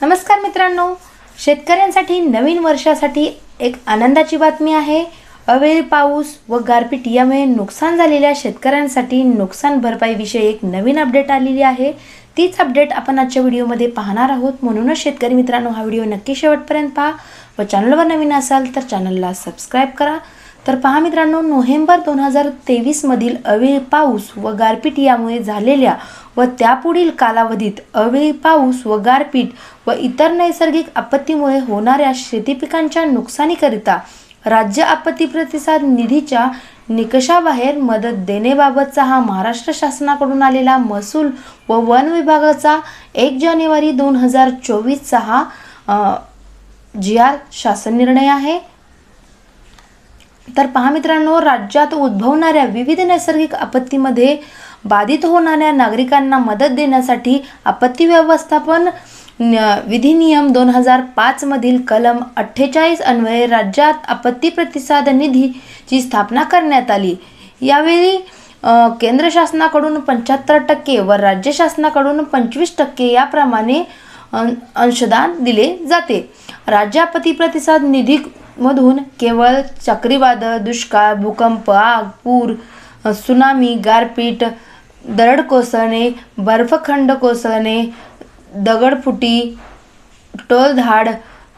नमस्कार मित्रांनो. शेतकऱ्यांसाठी नवीन वर्षासाठी एक आनंदाची बातमी आहे. अवेळी पाऊस व गारपीट यामुळे नुकसान झालेल्या शेतकऱ्यांसाठी नुकसान भरपाईविषयी एक नवीन अपडेट आलेली आहे. तीच अपडेट आपण आजच्या व्हिडिओमध्ये पाहणार आहोत. म्हणूनच शेतकरी मित्रांनो हा व्हिडिओ नक्की शेवटपर्यंत पहा व चॅनलवर नवीन असाल तर चॅनलला सबस्क्राईब करा. तर पहा मित्रांनो नोव्हेंबर दोन हजार तेवीसमधील अवेळी पाऊस व गारपीट यामुळे झालेल्या व त्यापुढील कालावधीत अवेळी पाऊस व गारपीट व इतर नैसर्गिक आपत्तीमुळे होणाऱ्या शेतीपिकांच्या नुकसानीकरिता राज्य आपत्ती प्रतिसाद निधीच्या निकषाबाहेर मदत देण्याबाबतचा हा महाराष्ट्र शासनाकडून आलेला महसूल व वन विभागाचा एक जानेवारी दोन हजार चोवीसचा हा जी आर शासन निर्णय आहे. तर पहा मित्रांनो राज्यात उद्भवणाऱ्या विविध नैसर्गिक आपत्तीमध्ये बाधित होणाऱ्या नागरिकांना मदत देण्यासाठी आपत्ती व्यवस्थापन विधिनियम दोन हजार पाचमधील कलम अठ्ठेचाळीस अन्वये राज्यात आपत्ती प्रतिसाद निधीची स्थापना करण्यात आली. यावेळी केंद्र शासनाकडून पंच्याहत्तर टक्के व राज्य शासनाकडून पंचवीस टक्के याप्रमाणे अं- अंशदान दिले जाते. राज्य आपत्ती प्रतिसाद निधी मधून केवळ चक्रीवादळ दुष्काळ भूकंप आग पूर सुनामी गारपीट दरड कोसळणे बर्फखंड कोसळणे दगडफुटी टोळधाड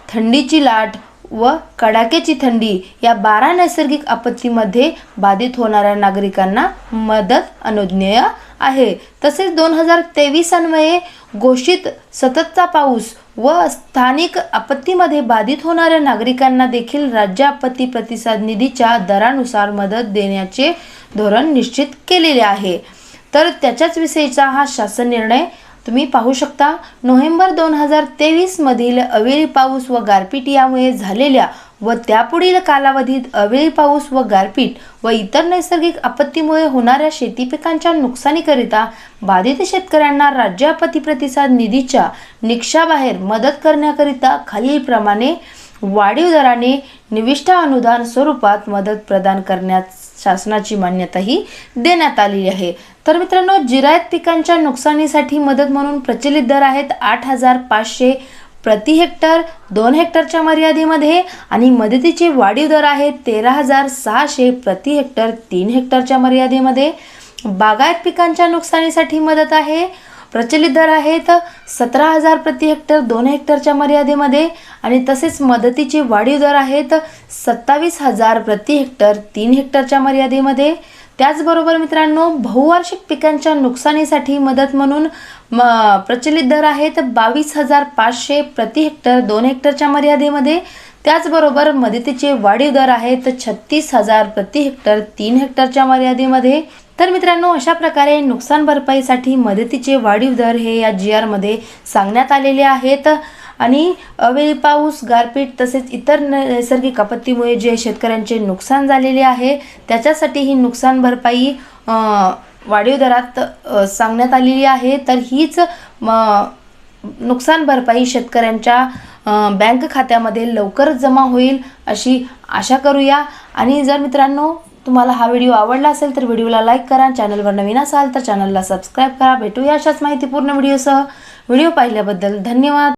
थंडीची लाट व कडाक्याची थंडी या बारा नैसर्गिक आपत्तीमध्ये बाधित होणाऱ्या नागरिकांना मदत अनुज्ञेय आहे. तसेच दोन हजार तेवीस अन्वये घोषित सततचा पाऊस व स्थानिक आपत्तीमध्ये बाधित होणाऱ्या नागरिकांना देखील राज्य आपत्ती प्रतिसाद निधीच्या दरानुसार मदत देण्याचे धोरण निश्चित केलेले आहे. तर त्याच्याच विषयीचा हा शासन निर्णय तुम्ही पाहू शकता नोव्हेंबर दोन हजार तेवीसमधील अवेळी पाऊस व गारपीट यामुळे झालेल्या व त्यापुढील कालावधीत अवेळी पाऊस व गारपीट व इतर नैसर्गिक आपत्तीमुळे होणाऱ्या शेती पिकांच्या नुकसानीकरिता बाधित शेतकऱ्यांना राज्य आपत्ती प्रतिसाद निधीच्या निकषाबाहेर मदत करण्याकरिता खालीलप्रमाणे वाढीव दराने निविष्ठ अनुदान स्वरूपात मदत प्रदान करण्यास शासनाची मान्यताही देण्यात आलेली आहे. तर मित्रांनो जिरायत पिकांच्या नुकसानीसाठी मदत म्हणून प्रचलित दर आहेत आठ हजार पाचशे प्रति हेक्टर दोन हेक्टरच्या मर्यादेमध्ये आणि मदतीचे वाढीव दर आहेत तेरा हजार सहाशे प्रति हेक्टर तीन हेक्टरच्या मर्यादेमध्ये. बागायत पिकांच्या नुकसानीसाठी मदत आहे प्रचलित दर आहेत. सतरा हजार प्रति हेक्टर दोन हेक्टरच्या मर्यादेमध्ये. आणि तसेच मदतीचे वाढीव दर आहेत. सत्तावीस हजार प्रति हेक्टर तीन हेक्टरच्या मर्यादेमध्ये. त्याचबरोबर मित्रांनो बहुवार्षिक पिकांच्या नुकसानीसाठी मदत म्हणून म प्रचलित दर आहेत. बावीस हजार पाचशे प्रति हेक्टर दोन हेक्टरच्या मर्यादेमध्ये. त्याचबरोबर मदतीचे वाढीव दर आहेत. छत्तीस हजार प्रति हेक्टर तीन हेक्टरच्या मर्यादेमध्ये. तर मित्रांनो अशा प्रकारे नुकसान भरपाईसाठी मदतीचे वाढीव दर हे या जी आरमध्ये सांगण्यात आलेले आहेत. आणि अवेळी पाऊस गारपीट तसेच इतर नैसर्गिक आपत्तीमुळे जे शेतकऱ्यांचे नुकसान झालेले आहे त्याच्यासाठी ही नुकसान भरपाई वाढीव दरात सांगण्यात आलेली आहे. तर हीच नुकसान भरपाई शेतकऱ्यांच्या बँक खात्यामध्ये लवकर जमा होईल अशी आशा करूया. आणि जर मित्रांनो तुम्हाला हा व्हिडिओ आवडला असेल तर व्हिडिओला लाईक करा चॅनलवर नवीन असाल तर चॅनलला सबस्क्राईब करा. भेटूया अशाच माहितीपूर्ण व्हिडिओसह. व्हिडिओ पाहिल्याबद्दल धन्यवाद.